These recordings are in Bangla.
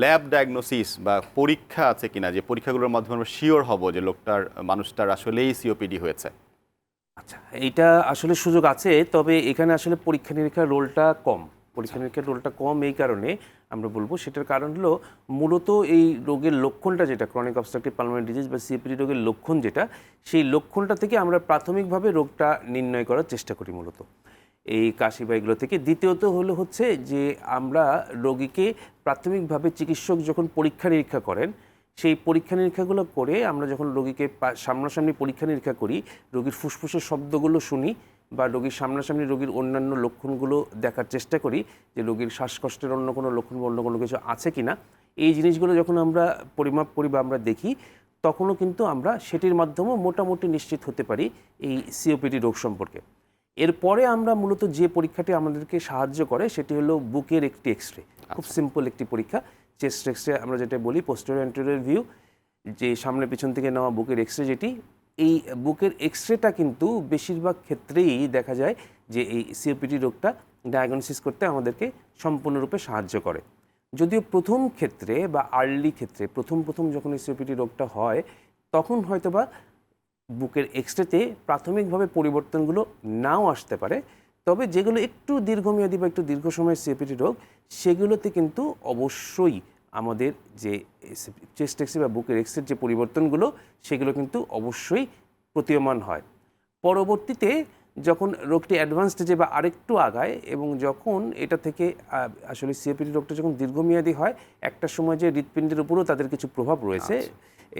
ল্যাব ডায়াগনোসিস বা পরীক্ষা আছে কিনা যে পরীক্ষাগুলোর মাধ্যমে আমরা শিওর হব যে লোকটার মানুষটার আসলেই সিওপিডি হয়েছে? আচ্ছা এইটা আসলে সুযোগ আছে তবে এখানে আসলে পরীক্ষা নিরীক্ষার রোলটা কম। পরীক্ষা নিরীক্ষার রোলটা কম এই কারণে আমরা বলব সেটার কারণ হলো মূলত এই রোগের লক্ষণটা যেটা ক্রনিক অবস্ট্রাকটিভ পালমারি ডিজিজ বা সিএপিডি রোগের লক্ষণ যেটা সেই লক্ষণটা থেকে আমরা প্রাথমিকভাবে রোগটা নির্ণয় করার চেষ্টা করি মূলত। এই কাশি বা এগুলো থেকে। দ্বিতীয়ত হলো হচ্ছে যে আমরা রোগীকে প্রাথমিকভাবে চিকিৎসক যখন পরীক্ষা নিরীক্ষা করেন, সেই পরীক্ষা নিরীক্ষাগুলো করে আমরা যখন রোগীকে সামনাসামনি পরীক্ষা নিরীক্ষা করি, রোগীর ফুসফুসের শব্দগুলো শুনি বা রোগীর সামনাসামনি রোগীর অন্যান্য লক্ষণগুলো দেখার চেষ্টা করি যে রোগীর শ্বাসকষ্টের অন্য কোনো লক্ষণ বা অন্য কোনো কিছু আছে কি না এই জিনিসগুলো যখন আমরা পরিমাপ করি বা আমরা দেখি, তখনও কিন্তু আমরা সেটির মাধ্যমেও মোটামুটি নিশ্চিত হতে পারি এই সিওপিডি রোগ সম্পর্কে। এরপরে আমরা মূলত যে পরীক্ষাটি আমাদেরকে সাহায্য করে সেটি হলো বুকের একটি এক্স রে খুব সিম্পল একটি পরীক্ষা। চেস্ট এক্স রে আমরা যেটা বলি পোস্টোরিয়র অ্যান্টেরিয়র ভিউ যে সামনে পিছন থেকে নেওয়া বুকের এক্স রে যেটি এই বুকের এক্স রেটা কিন্তু বেশিরভাগ ক্ষেত্রেই দেখা যায় যে এই সিওপিডি রোগটা ডায়াগনোসিস করতে আমাদেরকে সম্পূর্ণরূপে সাহায্য করে। যদিও প্রথম ক্ষেত্রে বা আর্লি ক্ষেত্রে প্রথম প্রথম যখন এই সিওপিডি রোগটা হয় তখন হয়তোবা বুকের এক্সরেতে প্রাথমিকভাবে পরিবর্তনগুলো নাও আসতে পারে, তবে যেগুলো একটু দীর্ঘমেয়াদী বা একটু দীর্ঘ সময়ের সিএপিটি রোগ, সেগুলোতে কিন্তু অবশ্যই আমাদের যে চেস্ট এক্সরে বা বুকের এক্সরের যে পরিবর্তনগুলো, সেগুলো কিন্তু অবশ্যই প্রতীয়মান হয়। পরবর্তীতে যখন রোগটি অ্যাডভান্স স্টেজে বা আরেকটু আগায় এবং যখন এটা থেকে আসলে সিএপিটি রোগটা যখন দীর্ঘমেয়াদী হয়, একটা সময় যে হৃৎপিণ্ডের উপরেও তাদের কিছু প্রভাব রয়েছে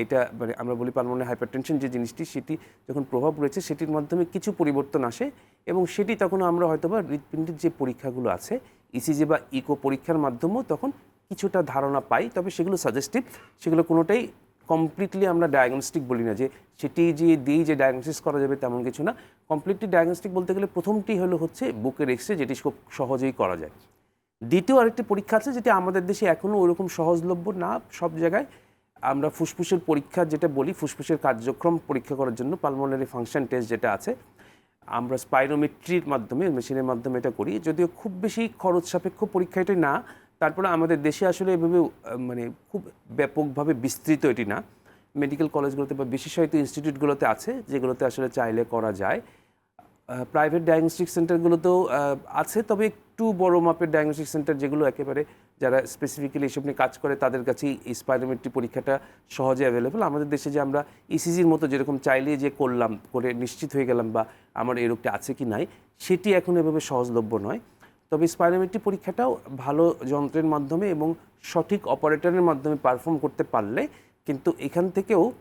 এটা মানে আমরা বলি পালমোনারি হাইপারটেনশন যে জিনিসটি, সেটি যখন প্রভাব রয়েছে, সেটির মাধ্যমে কিছু পরিবর্তন আসে এবং সেটি তখন আমরা হয়তোবা হৃৎপিণ্ডের যে পরীক্ষাগুলো আছে ইসিজি বা ইকো পরীক্ষার মাধ্যমেও তখন কিছুটা ধারণা পাই। তবে সেগুলো সাজেস্টিভ সেগুলো কোনোটাই কমপ্লিটলি আমরা ডায়াগনস্টিক বলি না যে সেটি যে দিয়েই যে ডায়াগনোসিস করা যাবে তেমন কিছু না। কমপ্লিটলি ডায়াগনস্টিক বলতে গেলে প্রথমটি হলো হচ্ছে বুকের এক্সরে যেটি খুব সহজেই করা যায়। দ্বিতীয় আরেকটি পরীক্ষা আছে, যেটি আমাদের দেশে এখনও ওরকম সহজলভ্য না সব জায়গায়। আমরা ফুসফুসের পরীক্ষা যেটা বলি, ফুসফুসের কার্যক্রম পরীক্ষা করার জন্য পালমোনারি ফাংশন টেস্ট যেটা আছে, আমরা স্পাইরোমেট্রির মাধ্যমে মেশিনের মাধ্যমে এটা করি। যদিও খুব বেশি খরচ সাপেক্ষ পরীক্ষা এটি না, তারপরে আমাদের দেশে আসলে এভাবে মানে খুব ব্যাপকভাবে বিস্তৃত এটি না। মেডিকেল কলেজগুলোতে বা বিশেষায়িত ইনস্টিটিউটগুলোতে আছে, যেগুলোতে আসলে চাইলে করা যায়। প্রাইভেট ডায়াগনস্টিক সেন্টারগুলোতেও আছে, তবে একটু বড় মাপের ডায়াগনস্টিক সেন্টার যেগুলো একেবারে যারা স্পেসিফিক্যালি এসব নিয়ে কাজ করে তাদের কাছেই এই স্পাইরোমেট্রি পরীক্ষাটা সহজে অ্যাভেলেবল আমাদের দেশে যে আমরা ইসিজির মতো যেরকম চাইলে যে করলাম করে নিশ্চিত হয়ে গেলাম বা আমার এই রোগটা আছে কি নাই সেটি এখন এভাবে সহজলভ্য নয়। তবে স্পাইরোমেট্রি পরীক্ষাটাও ভালো যন্ত্রের মাধ্যমে এবং সঠিক অপারেটরের মাধ্যমে পারফর্ম করতে পারলে কিন্তু এখান থেকেও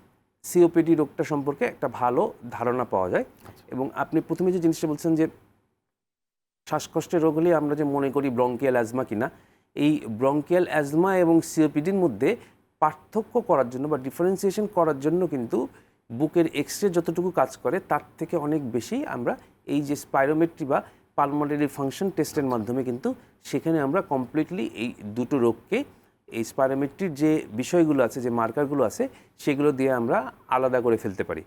সিওপিডি রোগটা সম্পর্কে একটা ভালো ধারণা পাওয়া যায়। এবং আপনি প্রথমে যে জিনিসটা বলছেন যে শ্বাসকষ্টের রোগ হলে আমরা যে মনে করি ব্রঙ্কিয়াল অ্যাজমা কিনা এই ব্রঙ্কিয়াল অ্যাজমা এবং সিওপিডির মধ্যে পার্থক্য করার জন্য বা ডিফারেন্সিয়েশন করার জন্য কিন্তু বুকের এক্সরে যতটুকু কাজ করে, তার থেকে অনেক বেশি আমরা এই যে স্পাইরোমেট্রি বা পালমোনারি ফাংশন টেস্টের মাধ্যমে কিন্তু সেখানে আমরা কমপ্লিটলি এই দুটো রোগকে, এই স্পাইরোমেট্রির যে বিষয়গুলো আছে, যে মার্কারগুলো আছে, সেগুলো দিয়ে আমরা আলাদা করে ফেলতে পারি।